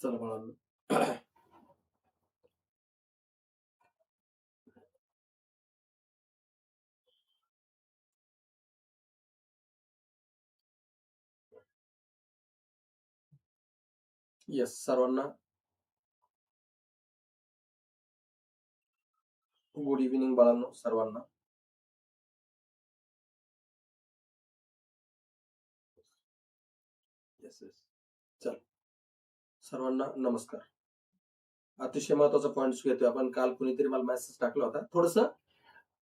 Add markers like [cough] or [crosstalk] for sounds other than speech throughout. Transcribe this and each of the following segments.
चला येस सर्वांना. Good evening बाळांनो सर्वांना. येस येस चल. सर्वांना नमस्कार. अतिशय महत्त्वाचा पॉईंट घेतोय आपण. काल कुणीतरी मला मेसेज टाकला होता. थोडस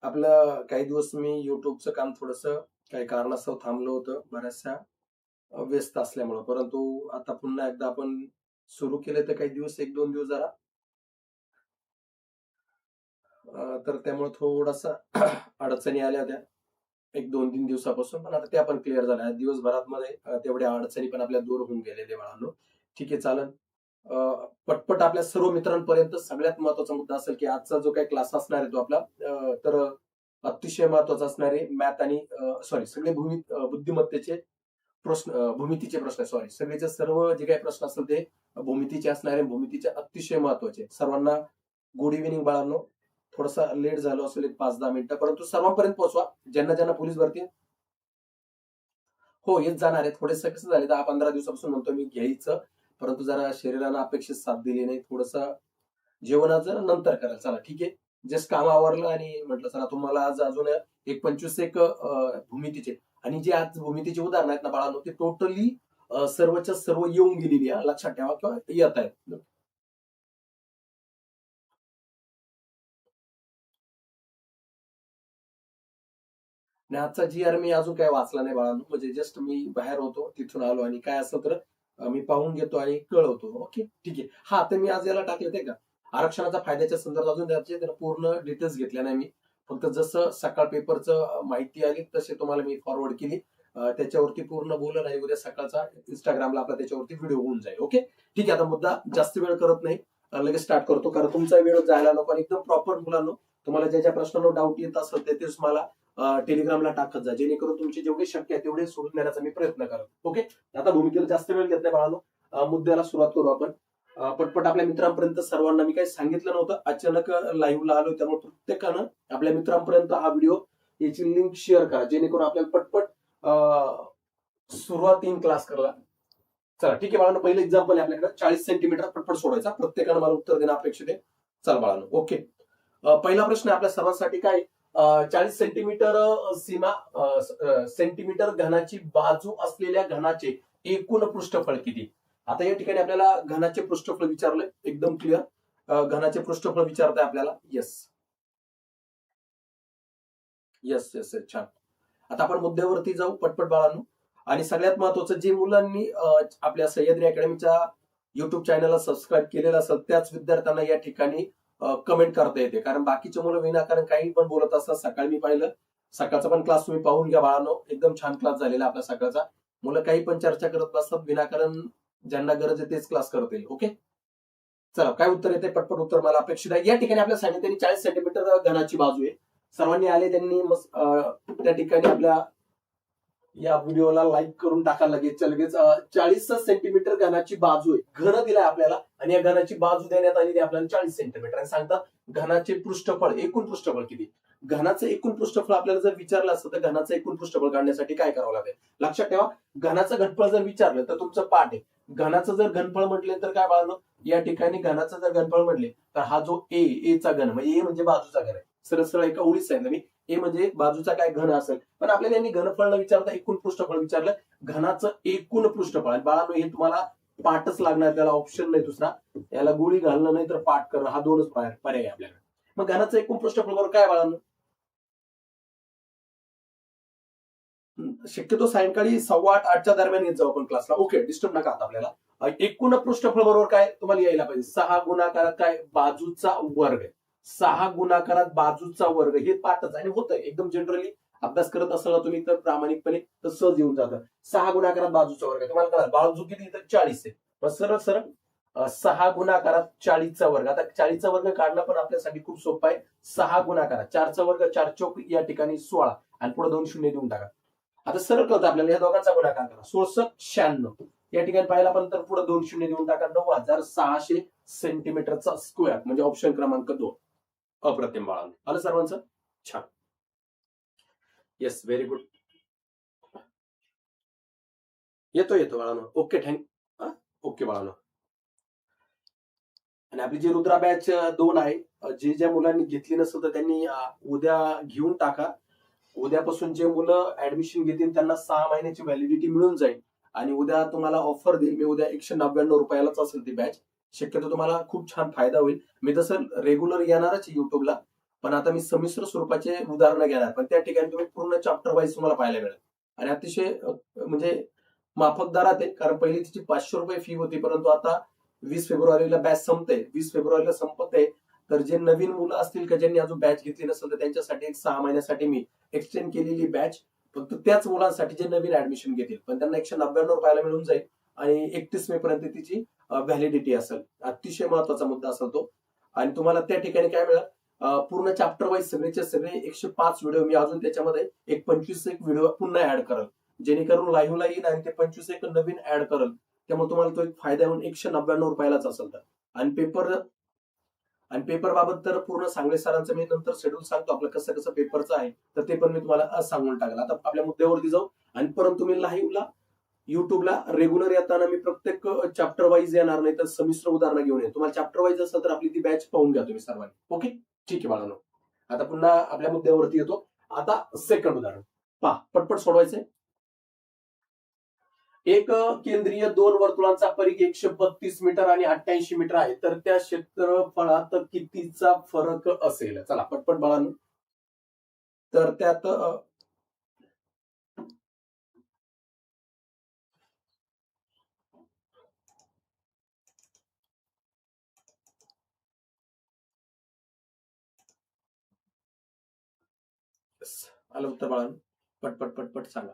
आपलं काही दिवस मी युट्यूबचं काम थोडस काही कारणास्तव थांबलं होतं. बऱ्याचशा व्यस्त असल्यामुळं. परंतु आता पुन्हा एकदा आपण सुरू केले तर काही दिवस एक दोन दिवस जरा. तर त्यामुळे थोडासा [clears throat] अडचणी आल्या होत्या. एक दोन तीन दिवसापासून पण आता त्या पण क्लिअर झाल्या. दिवसभरात मध्ये तेवढ्या अडचणी पण आपल्या दूर होऊन गेलेले बाळांनो. ठीक आहे चालन पटपट आपल्या सर्व मित्रांपर्यंत सगळ्यात महत्त्वाचा मुद्दा असेल की आजचा जो काही क्लास असणार आहे तो आपला तर अतिशय महत्त्वाचा असणारे मॅथ आणि सॉरी सगळे भूमी बुद्धिमत्तेचे प्रश्न भूमितीचे प्रश्न सॉरी सगळेचे सर्व जे काही प्रश्न असतील ते भूमितीचे असणार भूमितीचे अतिशय महत्त्वाचे. सर्वांना गुड इव्हिनिंग बाळांनो. थोडासा लेट झालो असेल एक पाच दहा मिनिटं. परंतु सर्वांपर्यंत पोहोचवा. ज्यांना ज्यांना पोलीस भरती हो येत जाणार आहे थोडेसे कसं झाले. दहा पंधरा दिवसापासून म्हणतो मी घ्यायचं. परंतु जरा शरीराला अपेक्षित साथ दिली नाही. थोडस जेवणाचं नंतर करायला चला ठीक आहे? जस्ट काम आवरलं आणि म्हटलं चला तुम्हाला आज अजून एक पंचवीस एक भूमितीचे आणि जे आज भूमितीचे उदाहरण आहेत ना बाळांनो ते टोटली सर्वच्या सर्व येऊन गेलेली आहे. लक्षात ठेवा किंवा येत आहेत. आजचा जी आर मी अजून काय वाचला नाही बाळांनो म्हणजे जस्ट मी बाहेर होतो तिथून आलो आणि काय असं तर मी पाहून घेतो आणि कळवतो. ओके ठीक आहे. हा तर मी आज याला टाकले ते का? आरक्षणाच्या फायद्याच्या संदर्भात अजून त्याचे पूर्ण डिटेल्स घेतल्या नाही मी फक्त जसं सकाळ पेपरचं माहिती आली तसे तुम्हाला मी फॉरवर्ड केली. त्याच्यावरती पूर्ण बोलणं नाही उद्या सकाळचा इंस्टाग्रामला आपला त्याच्यावरती व्हिडिओ होऊन जाईल ओके ठीक आहे आता मुद्दा जास्त वेळ करत नाही. लगेच स्टार्ट करतो कारण तुमचा वेळ जायला नको आणि एकदम प्रॉपर मुलांनो तुम्हाला ज्या ज्या प्रश्नांवर डाऊट येत असेल ते तेच मला टेलिग्रामला टाकत जा. जेणेकरून तुमचे जेवढे शक्य आहे तेवढे सोडून देण्याचा मी प्रयत्न करतो ओके आता भूमिकेला जास्त वेळ घेत नाही बाळानो. मुद्द्याला सुरुवात करू आपण. पटपट आपल्या मित्रांपर्यंत सर्वांना मी काही सांगितलं नव्हतं. अचानक लाईव्हला आलो त्यामुळे प्रत्येकानं आपल्या मित्रांपर्यंत हा व्हिडिओ याची लिंक शेअर करा. जेणेकरून आपल्याला पटपट अं, सुरुवातीन क्लास करायला चला ठीक आहे बाळांनो पहिलं एक्झाम्पल आहे आपल्याकडे. चाळीस सेंटीमीटर पटपट सोडायचा. प्रत्येकानं मला उत्तर देणं अपेक्षित आहे. चल बाळांनो ओके पहिला प्रश्न आहे आपल्या सर्वांसाठी काय? चाळीस सेंटीमीटर सीमा सेंटीमीटर घनाची बाजू असलेल्या घनाचे एकूण पृष्ठफळ किती? आता या ठिकाणी आपल्याला घनाचे पृष्ठफळ विचारलंय. एकदम क्लिअर घनाचे पृष्ठफळ विचारत आहे आपल्याला. येस येस येस येस छान. आता आपण मुद्द्यावरती जाऊ पटपट बाळांनो. आणि सगळ्यात महत्वाचं जे मुलांनी आपल्या सह्याद्री अकॅडमीच्या युट्यूब चॅनलला सबस्क्राईब केलेलं असेल त्याच विद्यार्थ्यांना या ठिकाणी कमेंट करता येते. कारण बाकीचे मुलं विनाकारण काही पण बोलत असतात. सकाळी मी पाहिलं. सकाळचा पण क्लास तुम्ही पाहून घ्या बाळांनो. एकदम छान क्लास झालेला आपला सकाळचा. मुलं काही पण चर्चा करत बसतात विनाकारण ज्यांना गरज आहे तेच क्लास करतील ओके चला काय उत्तर येते पटपट उत्तर मला अपेक्षित आहे. या ठिकाणी आपल्या सांगितलं त्यांनी चाळीस सेंटीमीटर घनाची बाजू आहे. सर्वांनी आले त्यांनी त्या ठिकाणी आपल्या या व्हिडिओला लाईक करून टाका लगेच लगेच चाळीस सेंटीमीटर घनाची बाजू आहे. घन दिलाय आपल्याला आणि या घनाची बाजू देण्यात आलेली आपल्याला चाळीस सेंटीमीटर आणि सांगतात घनाचे पृष्ठफळ एकूण पृष्ठफळ किती? घनाचं एकूण पृष्ठफळ आपल्याला जर विचारलं असतं तर घनाचं एकूण पृष्ठफळ काढण्यासाठी काय करावं लागेल? लक्षात ठेवा घनाचं घनफळ जर विचारलं तर तुमचं पाठ आहे. घनाचं जर घनफळ म्हटले तर काय बाळानो? या ठिकाणी घनाचं जर घनफळ म्हटले तर हा जो ए एचा घन म्हणजे ए म्हणजे बाजूचा घन आहे. सरळ सरळ एका ओळीत सांगितलं मी ए म्हणजे बाजूचा काय घन असेल? पण आपल्याला यांनी घनफळ न विचारता एकूण पृष्ठफळ विचारलं घनाचं एकूण पृष्ठफळ. आणि हे तुम्हाला पाठच लागणार त्याला ऑप्शन नाही दुसरा. याला गोळी घालणं नाही तर पाठ करणं हा दोनच पर्याय पर्याय मग घनाचं एकूण पृष्ठफळ बरोबर काय बाळांनो? शक्यतो सायंकाळी सव्वा आठ आठच्या दरम्यान येत जाऊ आपण क्लासला ओके डिस्टर्ब नका आता आपल्याला. एकूण पृष्ठफळ बरोबर काय तुम्हाला यायला पाहिजे? सहा गुणाकारात काय बाजूचा वर्ग सहा गुणाकारात बाजूचा वर्ग हे पाठच आणि होतं. एकदम जनरली अभ्यास करत असाल तुम्ही तर प्रामाणिकपणे तर सहज येऊन जातं. सहा गुणाकारात बाजूचा वर्ग आहे. तुम्हाला कळा बाजू किती? तर चाळीस आहे. मग सरळ सरळ सहा गुणाकारात चाळीसचा वर्ग. आता चाळीसचा वर्ग काढणं पण आपल्यासाठी खूप सोपं आहे. सहा गुणाकारात चारचा वर्ग चार चौक या ठिकाणी सोळा. आणि पुढे दोन शून्य देऊन टाका. आता सरळ कळतं आपल्याला या दोघांचा गुणाकार करा. सोळसष्ट शहाण्णव. या ठिकाणी पाहिला पण तर पुढे दोन शून्य देऊन टाका नऊ हजार सहाशे सेंटीमीटरचा स्क्वेअर म्हणजे ऑप्शन क्रमांक दोन. अप्रतिम बाळाने. आलं सर्वांचं? छान. येस व्हेरी गुड येतो येतो बाळांनो. ओके थँक ओके बाळांनो. आणि आपली जी रुद्रा बॅच दोन आहे जे ज्या मुलांनी घेतली नसेल तर त्यांनी उद्या घेऊन टाका. उद्यापासून जे मुलं ऍडमिशन घेतील त्यांना सहा महिन्याची व्हॅलिडिटी मिळून जाईल. आणि उद्या तुम्हाला ऑफर देईल. मी उद्या एकशे नव्याण्णव रुपयालाच असेल ती बॅच शक्यतो तुम्हाला खूप छान फायदा होईल. मी तसं रेग्युलर येणारच युट्यूबला पण आता मी समिश्र स्वरूपाचे उदाहरणं घेणार. पण त्या ठिकाणी तुम्ही पूर्ण चॅप्टर वाईज तुम्हाला पाहायला मिळेल. आणि अतिशय म्हणजे माफक दरात आहे. कारण पहिली तिची पाचशे रुपये फी होती. परंतु आता वीस फेब्रुवारीला बॅच संपते वीस फेब्रुवारीला संपते तर जे नवीन मुलं असतील का ज्यांनी अजून बॅच घेतली नसेल तर त्यांच्यासाठी एक सहा महिन्यासाठी मी एक्सटेंड केलेली बॅच फक्त त्याच मुलांसाठी जे नवीन ऍडमिशन घेतील. पण त्यांना एकशे नव्याण्णव रुपयाला मिळून जाईल आणि एकतीस मे पर्यंत तिची व्हॅलिडिटी असेल. अतिशय महत्त्वाचा मुद्दा असेल तो. आणि तुम्हाला त्या ठिकाणी काय मिळेल? पूर्ण चॅप्टर वाईज सगळेचे सगळे एकशे पाच व्हिडिओ मी अजून त्याच्यामध्ये एक पंचवीस एक व्हिडिओ पुन्हा ऍड करेल. जेणेकरून लाईव्हला येईल आणि ते पंचवीस एक नवीन ऍड करेल. त्यामुळे तुम्हाला तो एक फायदा होऊन एकशे नव्याण्णव रुपयालाच असेल तर. आणि पेपर आणि पेपर बाबत तर पूर्ण सांगले सरांचं मी नंतर शेड्यूल सांगतो आपलं कसं कसं पेपरचं आहे तर ते पण मी तुम्हाला आज सांगून टाकलं. आता आपल्या मुद्द्यावरती जाऊ. आणि परत तुम्ही लाईव्हला युट्यूबला रेग्युलर येताना मी प्रत्येक चॅप्टर वाईज येणार नाही तर समिश्र उदाहरणं घेऊन येईल तुम्हाला चॅप्टर वाईज असेल तर आपली ती बॅच पाहून घ्या तुम्ही सर्वांनी. ओके ठीक आहे बाळांनो. आता पुन्हा आपल्या मुद्द्यावरती येतो. आता सेकंड उदाहरण. पहा पटपट सोडवायचंय. एक केंद्रीय दोन वर्तुळांचा परिघ एकशे बत्तीस मीटर आणि अठ्ठ्याऐंशी मीटर आहे. तर त्या क्षेत्रफळात कितीचा फरक असेल? चला पटपट बाळांनो तर त्यात आलं उत्तर बाळांनो. पटपट पटपट सांगा.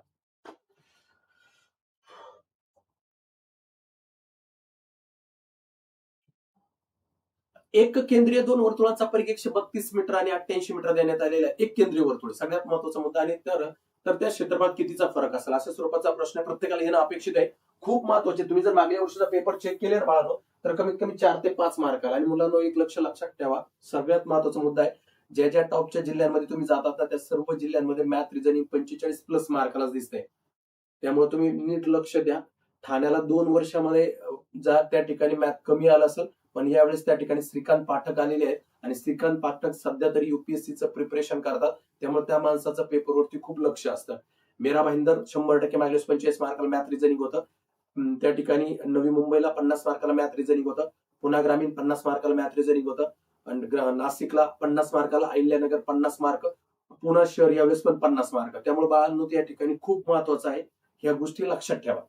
एक केंद्रीय दोन वर्तुळांचा परिघ एकशे बत्तीस मीटर आणि अठ्ठ्याऐंशी मीटर देण्यात आलेला आहे. एक केंद्रीय वर्तुळ. सगळ्यात महत्त्वाचा मुद्दा आणि तर तर त्या क्षेत्रफळात कितीचा फरक असेल? अशा स्वरूपाचा प्रश्न प्रत्येकाला येणं अपेक्षित आहे. खूप महत्त्वाचे. तुम्ही जर मागल्या वर्षीचा पेपर चेक केले ना तर कमीत कमी चार ते पाच मार्क आला. आणि मुलांना एक लक्ष लक्षात ठेवा. सगळ्यात महत्त्वाचा मुद्दा आहे ज्या ज्या टॉपच्या जिल्ह्यांमध्ये तुम्ही जातात त्या सर्व जिल्ह्यांमध्ये मॅथ रिझनिंग पंचेचाळीस प्लस मार्कालाच दिसतंय. त्यामुळे तुम्ही नीट लक्ष द्या. ठाण्याला दोन वर्षामध्ये अ, जा त्या ठिकाणी मॅथ कमी आला असेल पण यावेळेस त्या ठिकाणी श्रीकांत पाठक आलेले आहेत. आणि श्रीकांत पाठक सध्या तरी युपीएससीचं प्रिपरेशन करतात. त्यामुळे त्या माणसाचं पेपरवरती खूप लक्ष असतं. मेरा भाईंदर शंभर टक्के मायनस पंचेचाळीस मार्काला मॅथ रिझनिंग होतं. त्या ठिकाणी नवी मुंबईला पन्नास मार्काला मॅथ रिझनिंग होतं. पुन्हा ग्रामीण पन्नास मार्काला मॅथ रिझनिंग होतं. आणि नाशिकला पन्नास मार्काला अहिल्यानगर पन्नास मार्क. पुणे शहर यावेळेस पण पन्नास मार्क. त्यामुळे बाळांनो या ठिकाणी खूप महत्वाचं आहे. ह्या गोष्टी लक्षात ठेवा.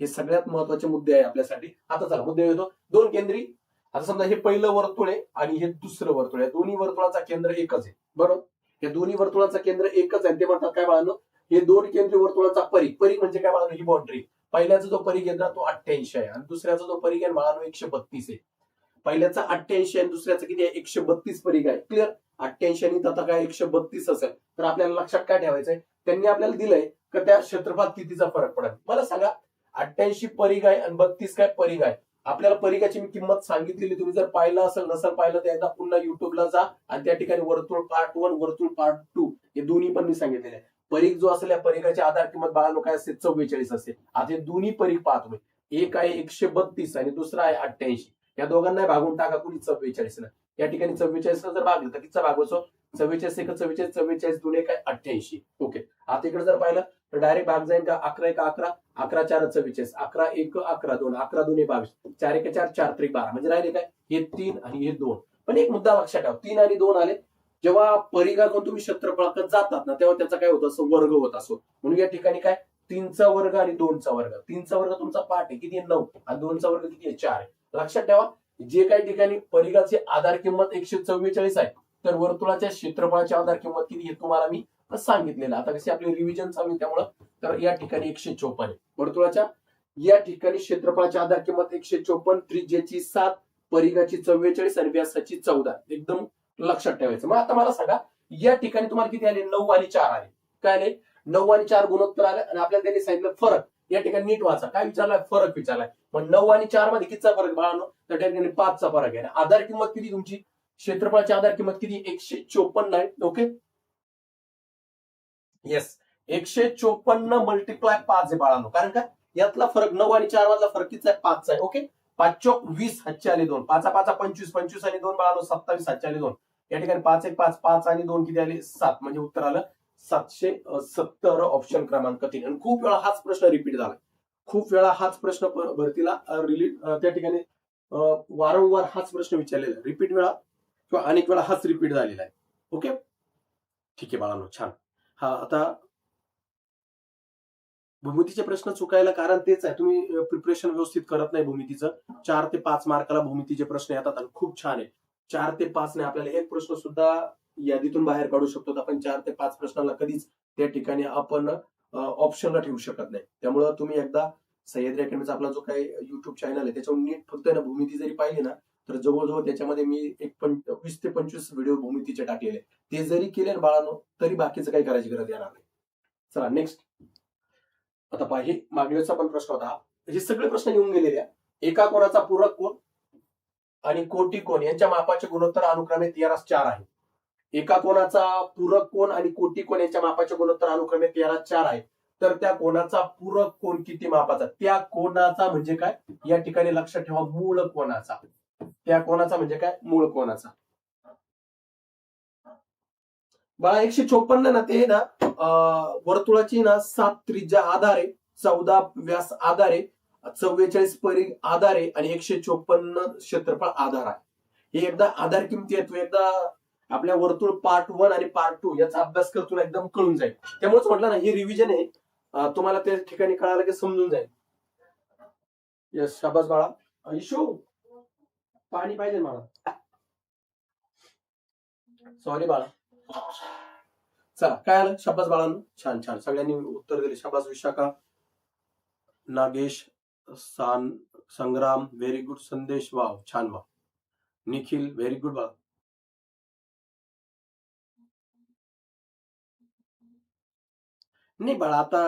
हे सगळ्यात महत्त्वाचे मुद्दे आहे आपल्यासाठी. आता चला मुद्दे येतो. दोन केंद्री आता समजा हे पहिलं वर्तुळ आहे आणि हे दुसरं वर्तुळ आहे. दोन्ही वर्तुळाचा केंद्र एकच आहे. बरोबर? हे दोन्ही वर्तुळाचं केंद्र एकच आहे ते म्हणतात काय बाळांनो? हे दोन केंद्रीय वर्तुळाचा परिघ. परिघ म्हणजे काय बाळांनो? ही बाउंड्री पहिल्याचा जो परिघ आहे ना तो अठ्ठ्याऐंशी आहे. आणि दुसऱ्याचा जो परिघ आहे बाळांनो एकशे बत्तीस आहे. पहिल्याचा अठ्ठ्याऐंशी आणि दुसऱ्याचा किती आहे? एकशे बत्तीस परिघ आहे. क्लिअर अठ्ठ्याऐंशी आणि आता काय? एकशे बत्तीस असेल. तर आपल्याला लक्षात काय ठेवायचंय? त्यांनी आपल्याला दिलंय का त्या क्षेत्रफळात कितीचा फरक पडेल मला सांगा अठ्ठ्याऐंशी परिघ आहे आणि बत्तीस काय परिघ आहे? आपल्याला परिघाची मी किंमत सांगितलेली तुम्ही जर पाहिलं असेल नसेल पाहिलं तर एकदा पुन्हा युट्यूबला जा आणि त्या ठिकाणी वर्तुळ पार्ट वन वर्तुळ पार्ट टू हे दोन्ही पण मी सांगितलेले आहे जो असेल या परिघाची आधार किंमत बाळा काय असते चव्वेचाळीस असते आता हे दोन्ही परिघ पाहतो एक आहे एकशे बत्तीस आणि दुसरा आहे अठ्ठ्याऐंशी. या दोघांना भागून टाका कुणी चव्वेचाळीस या ठिकाणी चव्वेचाळीस जर भागलं तर किती भागवचो चव्वेचाळीस एक चव्वेचाळीस चव्वेचाळीस दोन एक आहे अठ्ठ्याऐंशी. ओके. आता इकडे जर पाहिलं तर डायरेक्ट भाग जाईल का अकरा एक अकरा अकरा चार चव्वेचाळीस अकरा एक अकरा दोन अकरा दोन हे बावीस. चार एक चार चार त्रिक बारा. म्हणजे राहिले काय? हे तीन आणि हे दोन. पण एक मुद्दा लक्षात ठेवा. तीन आणि दोन आले. जेव्हा परिघाकडून तुम्ही क्षेत्रफळाकडे जातात ना तेव्हा त्याचा काय होत? असं वर्ग होत असो. म्हणून या ठिकाणी काय? तीनचा वर्ग आणि दोनचा वर्ग. तीनचा वर्ग तुमचा पाठ आहे. किती नऊ. आणि दोनचा वर्ग किती आहे? चार आहे. लक्षात ठेवा. जे काही ठिकाणी परिघाची आधार किंमत एकशे चव्वेचाळीस आहे तर वर्तुळाच्या क्षेत्रफळाची आधार किंमत किती हे तुम्हाला मी सांगितलेलं आता कशी आपली रिव्हिजन चालू त्यामुळं तर या ठिकाणी एकशे चोपन्न आहे. वर्तुळाच्या या ठिकाणी क्षेत्रफळाची आधार किंमत एकशे चोपन्न त्रिजेची सात परिघाची चव्वेचाळीस आणि व्यासाची चौदा. एकदम लक्षात ठेवायचं. मग आता मला सांगा या ठिकाणी तुम्हाला किती आले? नऊ आणि चार आले. काय आले? नऊ आणि चार गुणोत्तर आले आणि आपल्याला त्यांनी सांगितलं फरक. या ठिकाणी नीट वाचा. काय विचारलाय? फरक विचारलाय. मग नऊ आणि चारमध्ये कितीचा फरक बाळानो? तर त्या ठिकाणी पाचचा फरक आहे. आधार किंमत किती तुमची? क्षेत्रफळाची आधार किंमत किती? एकशे चोपन्न आहे. ओके? येस एकशे चोपन्न मल्टिप्लाय पाच आहे बाळांनो. कारण का? यातला फरक नऊ आणि चार मधला फरक किती आहे? पाच आहे. ओके पाच चोक वीस हातचे आले दोन. पाचा पाचा पंचवीस पंचवीस आणि दोन बाळांनो सत्तावीस हातचे आले दोन. या ठिकाणी पाच एक पाच पाच आणि दोन किती आले? सात. म्हणजे उत्तर आलं सातशे सत्तर ऑप्शन क्रमांक तीन. आणि खूप वेळा हाच प्रश्न रिपीट झाला. खूप वेळा हाच प्रश्न भरतीला रिलीट त्या ठिकाणी वारंवार हाच प्रश्न विचारलेला रिपीट वेळा किंवा अनेक वेळा हाच रिपीट झालेला आहे. ओके ठीक आहे बाळांनो छान. हा आता भूमितीचे प्रश्न चुकायला कारण तेच आहे. तुम्ही प्रिपरेशन व्यवस्थित करत नाही भूमितीचं. चार ते पाच मार्काला भूमितीचे प्रश्न येतात आणि खूप छान आहे. चार ते पाच ने आपल्याला एक प्रश्न सुद्धा यादीतून बाहेर काढू शकतो. आपण चार ते पाच प्रश्नाला कधीच त्या ठिकाणी आपण ऑप्शनला ठेवू शकत नाही. त्यामुळं तुम्ही एकदा सह्याद्री अकॅडमीचा आपला जो काही युट्यूब चॅनल आहे त्याच्यावर नीट फक्त ना भूमिती जरी पाहिली ना तर जवळजवळ त्याच्यामध्ये मी एक पण वीस ते पंचवीस व्हिडिओ भूमितीचे टाकलेले. ते जरी केले ना तरी बाकीचं काही करायची गरज येणार नाही. चला नेक्स्ट आता पाहिजे मागणीचा पण प्रश्न होता. हे सगळे प्रश्न येऊन गेलेले एका कोणाचा पूरक कोण? आणि कोटी कोण? यांच्या मापाचे गुणोत्तर अनुक्रमे तेरास चार आहे. एका कोणाचा पूरक कोण आणि कोटी कोण यांच्या मापाचे गुणोत्तर अनुक्रमे तेरा चार आहे. तर त्या कोणाचा पूरक कोण किती मापाचा? त्या कोणाचा म्हणजे काय? या ठिकाणी लक्षात ठेवा मूळ कोणाचा? त्या कोणाचा म्हणजे काय? मूळ कोणाचा? बाळा एकशे चोपन्न ना ते ना वर्तुळाची ना सात त्रिज्या आधार आहे चौदा व्यास आधार आहे चव्वेचाळीस परिघ आधार आहे आणि एकशे चोपन्न क्षेत्रफळ आधार आहे. हे एकदा आधार किमती आहेत तू एकदा आपल्या वर्तुळ पार्ट वन आणि पार्ट टू याचा अभ्यास कर तुला एकदम कळून जाईल. त्यामुळेच म्हटलं ना हे रिव्हिजन आहे. तुम्हाला त्या ठिकाणी कळालं की समजून जाईल. यस शाबास बाळा. इशू पाणी पाहिजे मला. सॉरी बाळा. चला काय आलं? शाबास बाळांनो. छान छान. सगळ्यांनी उत्तर दिले. शाबास Vishakha Nagesh San Sangram very good Sandesh. Wow छान वाव निखिल व्हेरी गुड बाळा. नाही बाळा आता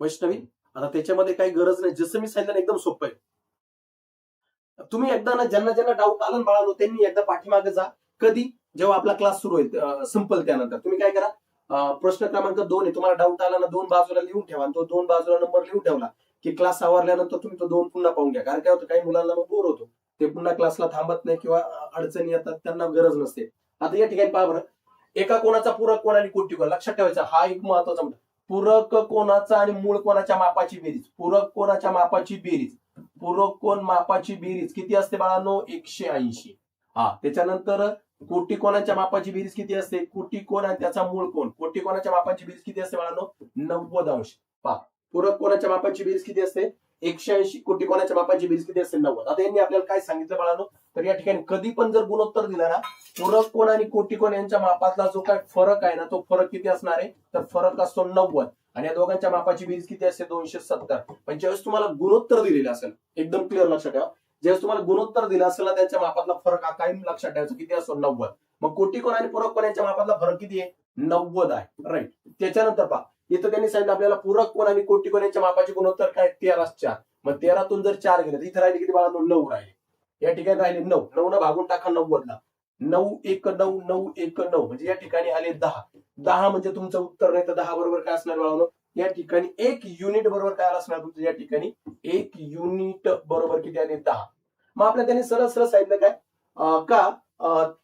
वैष्णवी आता त्याच्यामध्ये काही गरज नाही. जसं मी सांगितलं एकदम सोपं आहे. तुम्ही एकदा ना ज्यांना ज्यांना डाऊट आला बाळालो त्यांनी एकदा पाठीमागे जा. कधी? जेव्हा आपला क्लास सुरू होईल संपल त्यानंतर. तुम्ही काय करा? प्रश्न क्रमांक दोन आहे. तुम्हाला डाऊट आला ना दोन बाजूला लिहून ठेवा आणि तो दोन बाजूला नंबर लिहून ठेवला की क्लास आवरल्यानंतर तुम्ही तो दोन पुन्हा पाहून घ्या. कारण काय होतं? काही मुलांना मग बोर होतो. ते पुन्हा क्लासला थांबत नाही किंवा अडचणी येतात त्यांना गरज नसते. आता या ठिकाणी पहा बरं. एका कोणाचा पूरक कोण आणि कोटी कोण लक्षात ठेवायचा. हा एक महत्त्वाचा मुद्दा. पूरक कोणाचा आणि मूळ कोणाच्या मापाची बेरीज. पूरक कोणाच्या मापाची बेरीज. पूरक कोण मापाची बेरीज किती असते बाळांनो? एकशे ऐंशी. हा त्याच्यानंतर कोटी कोणाच्या मापाची बेरीज किती असते? कोटी कोण आणि त्याचा मूळ कोण कोटी कोणाच्या मापाची बेरीज किती असते बाळांनो? नव्वद अंश. पहा पूरक कोणाच्या मापाची बेरीज किती असते? एकशे ऐंशी कोटी कोणाच्या मापाची बेरीज किती असते? नव्वद. आता यांनी आपल्याला काय सांगितलं बाळांनो? तर या ठिकाणी कधी पण जर गुणोत्तर दिला ना पूरक कोण आणि कोटी कोण यांच्या मापातला जो काय फरक आहे ना तो फरक किती असणार आहे? तर फरक असतो नव्वद. आणि या दोघांच्या मापाची बेरीज किती असते? दोनशे सत्तर. पण ज्यावेळेस तुम्हाला गुणोत्तर दिलेलं असेल एकदम क्लिअर लक्षात ठेवा. ज्यावेळेस तुम्हाला गुणोत्तर दिलं असेल ना त्यांच्या मापातला फरक हा कायम लक्षात ठेवायचा किती असतो? नव्वद. मग कोटी कोण आणि पूरक कोण यांच्या मापातला फरक किती आहे? नव्वद आहे. राईट त्याच्यानंतर पहा. इथं त्यांनी सांगितलं आपल्याला पूरक कोण आणि कोटी कोण यांच्या मापाचे गुणोत्तर काय? तेरा चार. मग तेरातून जर चार गेले तर इथे राहिले किती बाळा नऊ राहिले. या ठिकाणी राहिले नऊ. नऊ न भागून टाका नव्वदला नऊ एक नऊ नऊ एक नऊ. म्हणजे या ठिकाणी आले दहा. दहा म्हणजे तुमचं उत्तर नाही तर दहा बरोबर काय असणार बाळानो? या ठिकाणी एक युनिट बरोबर काय असणार तुमचं या ठिकाणी? एक युनिट बरोबर किती आले? दहा. मग आपल्या त्याने सरळ सरळ सांगितलं काय? का?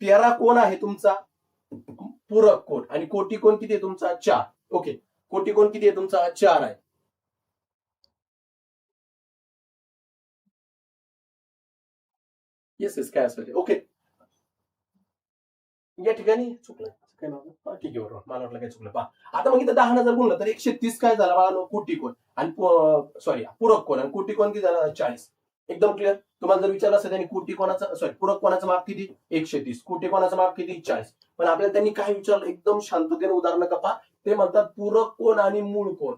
तेरा कोण आहे तुमचा? पूरक कोण. आणि कोटी कोण किती आहे तुमचा? चार. ओके. कोटी कोण किती आहे तुमचा? चार आहे. येस येस काय असेल ओके या ठिकाणी चुकलं. काय नव्हतं ठीक आहे बरोबर. मला वाटलं काय चुकलं. पहा. आता मग इथं दहा हजार गुणलं तर एकशे तीस काय झाला? बाळा कोटी कोण? आणि सॉरी पूरक कोण? आणि कोटी कोण किती झाला? चाळीस. एकदम क्लिअर तुम्हाला जर विचारलं असेल त्यांनी कोटी कोणाचं सॉरी पूरक कोणाचं माप किती? एकशे तीस. कोटी कोणाचं माप किती? चाळीस. पण आपल्याला त्यांनी काय विचारलं? एकदम शांततेने उदाहरण कपा ते म्हणतात पूरक कोण आणि मूळ कोण?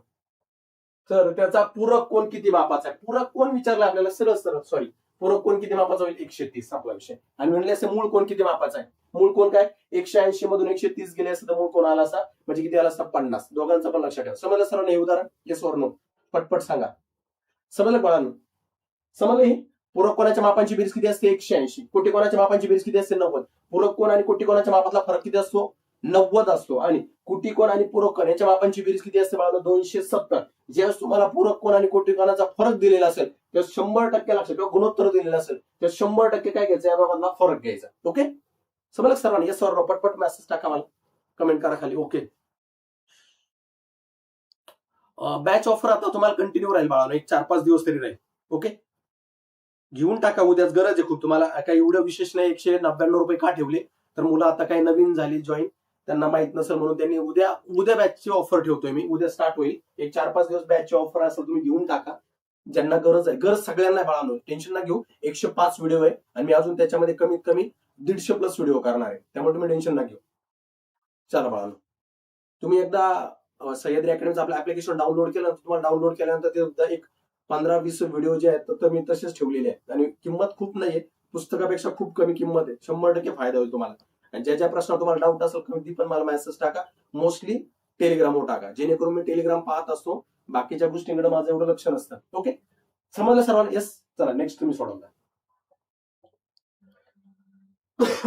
तर त्याचा पूरक कोण किती मापाचा आहे? पूरक कोण विचारलं आपल्याला? सरळ सरळ सॉरी पूरक कोण किती मापाचा होईल? एकशे तीस. आपला विषय. आणि म्हणले असे मूळ कोण किती मापाचा आहे? मूळ कोण काय? एकशे ऐंशी मधून एकशे तीस गेले असतं तर मूळ कोण आला असा? म्हणजे किती आला असता? पन्नास. दोघांचं पण लक्षात ठेवा. समजलं सर हे उदाहरण? हे वर पटपट सांगा. समजलं बाळांनो? समजलं हे? पूरक कोणाच्या मापांची बेरीज किती असते? एकशे ऐंशी. कोटी कोणाच्या मापांची बेरीज किती असते? नव्वद. पूरक कोण आणि कोटी कोणाच्या मापातला फरक किती असतो? नव्वद असतो. आणि कोटी कोण आणि पूरक कोण? याच्या मापांची बेरीज किती असते बाळांनो? दोनशे सत्तर. ज्यावेळेस तुम्हाला पूरक कोण आणि कोटीकोणाचा फरक दिलेला असेल तर शंभर टक्के लक्षात किंवा गुणोत्तर दिलेलं असेल तर शंभर टक्के काय घ्यायचं? या बाबांना फरक घ्यायचा. ओके? समजलं सर्वांनी? येस सर्व पटपट मेसेज टाका मला. कमेंट करा खाली. ओके. बॅच ऑफर आता तुम्हाला कंटिन्यू राहील बाळांनो. एक चार पाच दिवस तरी राहील. ओके? घेऊन टाका. उद्याच गरज आहे खूप. तुम्हाला काही एवढं विशेष नाही. एकशे नव्याण्णव रुपये का ठेवले? तर मुलं आता काही नवीन झाली जॉईन त्यांना माहीत नसेल म्हणून त्यांनी उद्या उद्या बॅचची ऑफर ठेवतोय मी. उद्या स्टार्ट होईल. एक चार पाच दिवस बॅचची ऑफर असेल तुम्ही घेऊन टाका. ज्यांना गरज आहे गरज सगळ्यांना बाळानो टेन्शन ना घेऊ. एकशे पाच व्हिडिओ आहे. आणि मी अजून त्याच्यामध्ये कमीत कमी दीडशे प्लस व्हिडिओ करणार आहे. त्यामुळे तुम्ही टेन्शन ना घेऊ. चला बाळानो तुम्ही एकदा सह्याद्री अकॅडमीचं आपलं ऍप्लिकेशन डाउनलोड केलं तुम्हाला डाउनलोड केल्यानंतर ते सुद्धा एक पंधरा वीस व्हिडिओ जे आहेत तर मी तसेच ठेवलेले आहेत. आणि किंमत खूप नाहीये. पुस्तकापेक्षा खूप कमी किंमत आहे. शंभर टक्के फायदा होईल तुम्हाला. आणि ज्या ज्या प्रश्नावर तुम्हाला डाऊट असेल कधी पण मला मेसेज टाका. मोस्टली टेलिग्रामवर टाका. जेणेकरून मी टेलिग्राम पाहत असतो. बाकीच्या गोष्टींकडे माझं एवढं लक्ष नसतं. ओके समजलं सर्वांना? येस चला नेक्स्ट तुम्ही सोडवला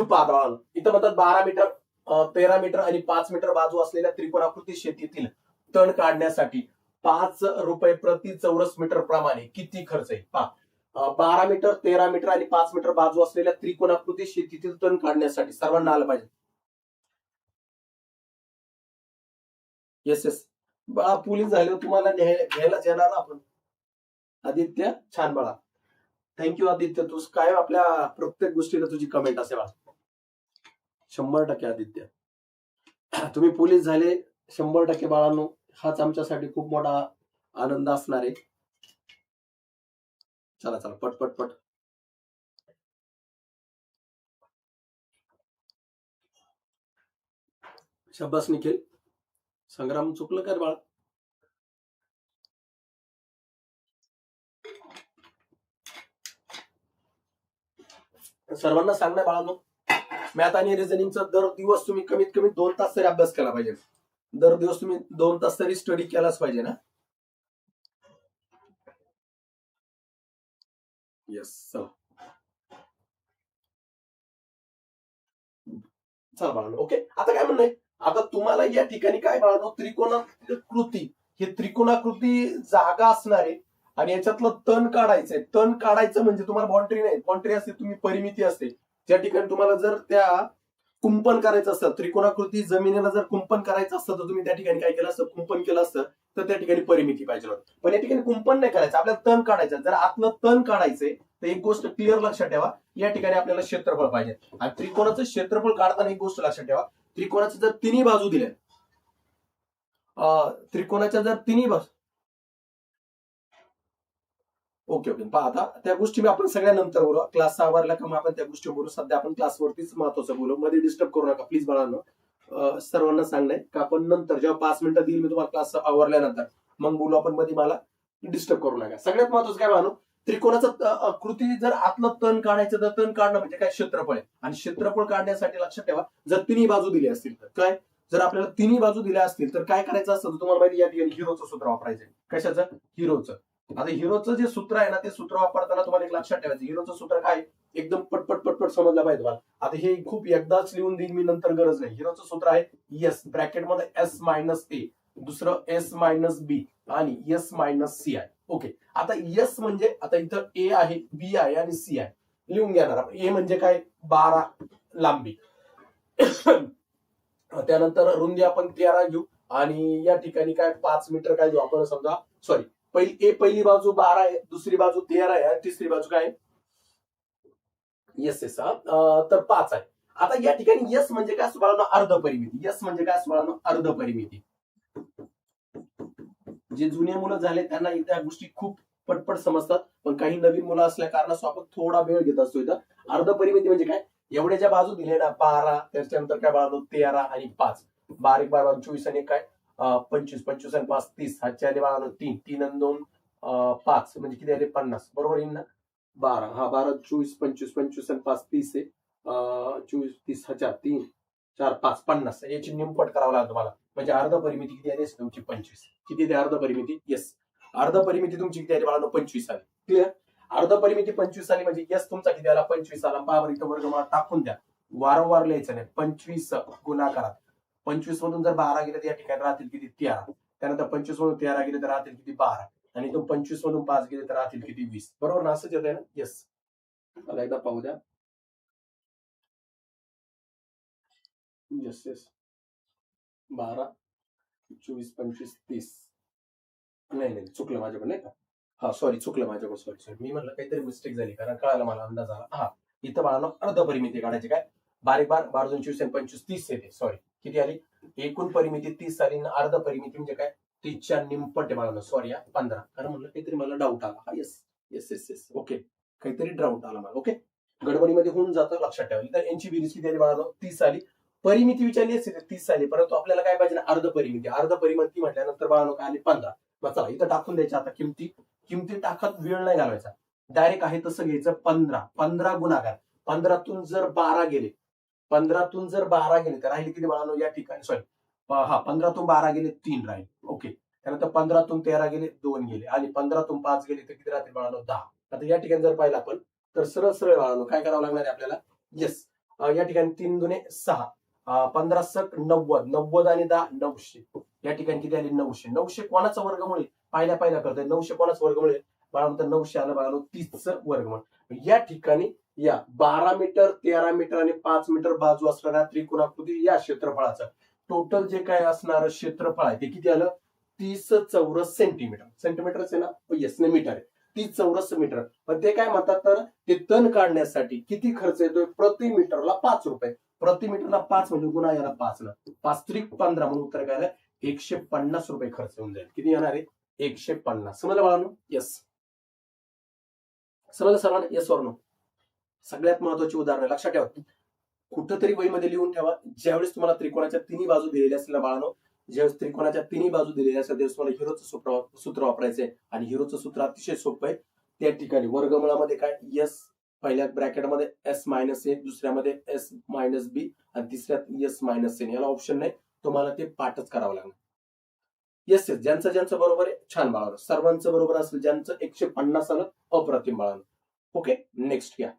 पाहता इथं म्हणतात बारा मीटर तेरा मीटर आणि पाच मीटर बाजू असलेल्या त्रिकोणाकृती शेतीतील तण काढण्यासाठी पाच रुपये प्रति चौरस मीटर प्रमाणे किती खर्च आहे पहा. बारा मीटर तेरा मीटर आणि पाच मीटर बाजू असलेल्या त्रिकोणाकृती शेतीतील तण काढण्यासाठी सर्वांना आलं पाहिजे. येस येस बाळा पोलीस झाले तुम्हाला घ्यायलाच येणार आपण. आदित्य छान बाळा थँक्यू आदित्य. तू काय आपल्या प्रत्येक गोष्टीला तुझी कमेंट असेल शंभर टक्के आदित्य. तुम्ही पोलीस झाले शंभर टक्के बाळांनो हाच आमच्यासाठी खूप मोठा आनंद असणार आहे. चला चला पट पट पट. शब्बास निखिल. संग्राम चुकलं का रे बाळा? सर्वांना सांगणार बाळांनो मॅथ आणि रिझनिंगचा दर दिवस तुम्ही कमीत कमी दोन तास तरी अभ्यास केला पाहिजे. दर दिवस तुम्ही दोन तास तरी स्टडी केलाच पाहिजे ना? येस चला चला बाळांनो ओके आता काय म्हणणं आता तुम्हाला या ठिकाणी काय बाळांनो त्रिकोणाकृती हे त्रिकोणाकृती जागा असणार आहे आणि याच्यातलं तण काढायचंय. तण काढायचं म्हणजे तुम्हाला बाउंड्री नाही. बाउंड्री असते तुम्ही परिमिती असते. त्या ठिकाणी तुम्हाला जर त्या कुंपण करायचं असतं. त्रिकोणाकृती जमिनीला जर कुंपण करायचं असतं तर तुम्ही त्या ठिकाणी काय केलं असतं? कुंपण केलं असतं तर त्या ठिकाणी परिमिती पाहिजे होती. पण या ठिकाणी कुंपण नाही करायचं. आपल्याला तण काढायचं जर आतलं तण काढायचंय तर एक गोष्ट क्लिअर लक्षात ठेवा. या ठिकाणी आपल्याला क्षेत्रफळ पाहिजे. आणि त्रिकोणाचं क्षेत्रफळ काढताना एक गोष्ट लक्षात ठेवा. त्रिकोणाच्या जर तिन्ही बाजू दिल्या अं, त्रिकोणाच्या जर तिन्ही बाजू ओके ओके. पहा आता त्या गोष्टी मी आपण सगळ्या नंतर बोलू. क्लास आवरला का मग आपण त्या गोष्टी बोलू. सध्या आपण क्लासवरतीच महत्वाचं बोलू. मध्ये डिस्टर्ब करू नका प्लीज बाळांनो. सर्वांना सांगणं का आपण नंतर जेव्हा पाच मिनिटं देईल मी तुम्हाला क्लास आवरल्यानंतर मग बोलू आपण मध्ये मला डिस्टर्ब करू नका. सगळ्यात महत्वाचं काय बाळांनो? त्रिकोणाचं कृती जर आतलं तण काढायचं तर तण काढणं म्हणजे काय? क्षेत्रफळ आहे. आणि क्षेत्रफळ काढण्यासाठी लक्षात ठेवा जर तिन्ही बाजू दिली असतील तर. काय? जर आपल्याला तिन्ही बाजू दिल्या असतील तर काय करायचं असतं? तुम्हाला माहिती या ठिकाणी हिरोचं सूत्र वापरायचं कशाचं? हिरोचं. आता हिरोचं जे सूत्र आहे ना ते सूत्र वापरताना तुम्हाला एक लक्षात ठेवायचं हिरोचं सूत्र काय? एकदम पटपट पटपट समजलं पाहिजे तुम्हाला. आता हे खूप एकदाच लिहून देईन मी नंतर गरज नाही. हिरोचं सूत्र आहे एस ब्रॅकेटमध्ये एस मायनस ए दुसरं एस मायनस बी आणि एस मायनस सी आहे. ओके आता एस म्हणजे आता इथं ए आहे बी आहे आणि सी आहे. लिहून घेणार आपण. ए म्हणजे काय? बारा लांबी. [coughs] त्यानंतर रुंदी आपण तेरा घेऊ. आणि या ठिकाणी काय? पाच मीटर काय? घेऊ आपण समजा सॉरी पहिली ए पहिली बाजू बारा आहे दुसरी बाजू तेरा आहे आणि तिसरी बाजू काय येस येस तर पाच आहे. आता या ठिकाणी यस म्हणजे काय? असं अर्ध परिमिती. यस म्हणजे काय असं अर्ध परिमिती. जे जुने मुलं झाले त्यांना त्या गोष्टी खूप पटपट समजतात. पण काही नवीन मुलं असल्या कारणास आपण थोडा वेळ घेत असतो इथं. अर्ध परिमिती म्हणजे काय? एवढ्या ज्या बाजू दिले ना बारा त्याच्यानंतर काय बाळांनो? तेरा आणि पाच. बारीक बारा चोवीस आणि काय? पंचवीस पंचवीस आणि पाच तीस. सातशे आले बारा तीन. तीन आणि दोन पाच. म्हणजे किती आले? पन्नास. बरोबर येईल ना? बारा. हा बारा चोवीस पंचवीस पंचवीस आणि पाच तीस आहे. चोवीस तीस हजार तीन चार पाच पन्नास. याची निमपट करावं लागेल तुम्हाला. म्हणजे अर्ध परिमिती किती आली? तुमची पंचवीस. किती ते अर्ध परिमिती? येस अर्ध परिमिती तुमची किती आली बाळांनो? पंचवीस आली. क्लिअर अर्ध परिमिती पंचवीस आली म्हणजे यस तुमचा किती आला? पंचवीस आला. पहा इथं वर्ग मला टाकून द्या. वारंवार लिहायचं नाही. पंचवीस गुणाकारात. पंचवीस मधून जर बारा गेले तर या ठिकाणी राहतील किती तेरा. त्यानंतर पंचवीस मधून तेरा गेले तर राहतील किती बारा. आणि पंचवीस मधून पाच गेले तर राहतील किती वीस. बरोबर ना, असंच येत आहे ना? येस मला एकदा पाहू द्या. येस येस बारा, चोवीस, पंचवीस, तीस. नाही नाही, चुकलं माझ्याकडे, नाही का? हा सॉरी चुकलं माझ्याकडे सॉरी सॉरी मी म्हणलं काहीतरी मिस्टेक झाली, कारण मला, अंदाज आला. हा, इथं बाळांनो अर्ध परिमिती काढायची काय? बारीक बार, बारा दोन, चोवीस पंचवीस, तीस येते सॉरी किती आली? एकूण परिमिती तीस आली आणि अर्ध परिमिती म्हणजे काय? तीसच्या निमपट आहे सॉरी सॉरी पंधरा. कारण म्हणलं काहीतरी मला डाऊट आला. हा yes yes yes yes okay काहीतरी डाऊट आला मला ओके गडबडीमध्ये होऊन जातं लक्षात ठेवा. तर यांची बेरीज किती आली बाळा तीस आली. परिमिती विचारली असते तर तीस आली परंतु आपल्याला काय पाहिजे? अर्ध परिमिती. अर्ध परिमिती म्हटल्यानंतर बाळांनो काय आली? पंधरा. मग चला इथं टाकून द्यायच्या आता किमती. किमती टाकत वेळ नाही घालवायचा. डायरेक्ट आहे तसं घ्यायचं पंधरा. पंधरा गुणाकार. पंधरातून जर बारा गेले पंधरातून जर बारा गेले तर राहिले किती बाळांनो? या ठिकाणी सॉरी हा पंधरातून बारा गेले तीन राहील. ओके त्यानंतर पंधरातून तेरा गेले दोन गेले. आणि पंधरातून पाच गेले तर किती राहतील बाळांनो? दहा. आता या ठिकाणी जर पाहिलं आपण तर सरळ सरळ बाळांनो काय करावं लागणार आहे आपल्याला? येस या ठिकाणी तीन दुने सहा. पंधरा सक नव्वद. नव्वद आणि दहा नऊशे. या ठिकाणी किती आली? नऊशे. नऊशे कोणाचा वर्गमुळे पाहिल्या पाहिल्या करतोय नऊशे कोणाचं वर्गमुळे आहे? नंतर नऊशे आलं बाळांनो तीसचं वर्गमूळ. या ठिकाणी या बारा मीटर तेरा मीटर आणि पाच मीटर बाजू असणाऱ्या त्रिकोणाकृती या क्षेत्रफळाचं. टोटल जे काय असणार क्षेत्रफळ आहे ते किती आलं? तीस चौरस सेंटीमीटर सेंटीमीटरच आहे ना? हो, येस नाही मीटर आहे. तीस चौरस मीटर. पण ते काय म्हणतात तर ते तण काढण्यासाठी किती खर्च येतोय? प्रति मीटरला पाच रुपये. प्रति मीटरला पाच म्हणजे गुन्हा याला पाच ना. पाच त्रिक पंधरा म्हणून उत्तर काय आलं? एकशे पन्नास रुपये खर्च होऊन जाईल. किती येणार आहे? एकशे पन्नास. समजलं बाळांनो? येस समजलं सर्वांना? येस नो सगळ्यात महत्वाची उदाहरणं लक्षात ठेवा. कुठंतरी वहीमध्ये लिहून ठेवा. ज्यावेळेस तुम्हाला त्रिकोणाच्या तिन्ही बाजू दिलेल्या असतील बाळानो ज्यावेळेस त्रिकोणाच्या तिन्ही बाजू दिलेल्या असतात त्यावेळेस तुम्हाला हिरोचं सूत्र सूत्र वापरायचंय. आणि हिरोचं सूत्र अतिशय सोपं आहे. त्या ठिकाणी वर्गमुळामध्ये काय? यस पहिल्या ब्रॅकेटमध्ये एस मायनस ए दुसऱ्यामध्ये एस मायनस बी आणि तिसऱ्यात एस मायनस एन. याला ऑप्शन नाही. तुम्हाला ते पाठच करावं लागणार. येस येस ज्यांचं ज्यांचं बरोबर आहे छान बाळावर सर्वांचं बरोबर असेल ज्यांचं एकशे पन्नास आलं अप्रतिम बाळानं. ओके नेक्स्ट घ्या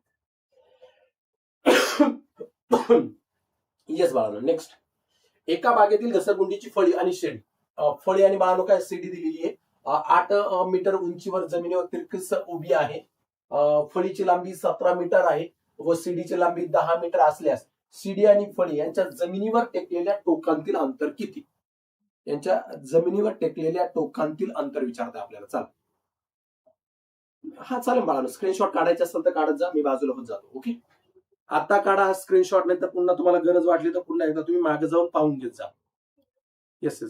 [coughs] येस बाळानं नेक्स्ट एका बागेतील घसरगुंडीची फळी आणि शेड. फळी आणि बाळानं काय सीडी दिलेली आहे. आठ मीटर उंचीवर जमिनीवर तिरकस उभी आहे. फळीची लांबी सतरा मीटर आहे व सीडीची लांबी दहा मीटर असल्यास सीडी आणि फळी यांच्या जमिनीवर टेकलेल्या टोकांतील अंतर किती? यांच्या जमिनीवर टेकलेल्या टोकांतील अंतर विचारतं आपल्याला. चाल. हा चालेल बाळानो. स्क्रीनशॉट काढायचे असेल तर काढत जा. मी बाजूला होत जातो. ओके आता काढा स्क्रीनशॉट नाही तर पुन्हा तुम्हाला गरज वाटली तर पुन्हा एकदा तुम्ही मागे जाऊन पाहून घेत जा. Yes yes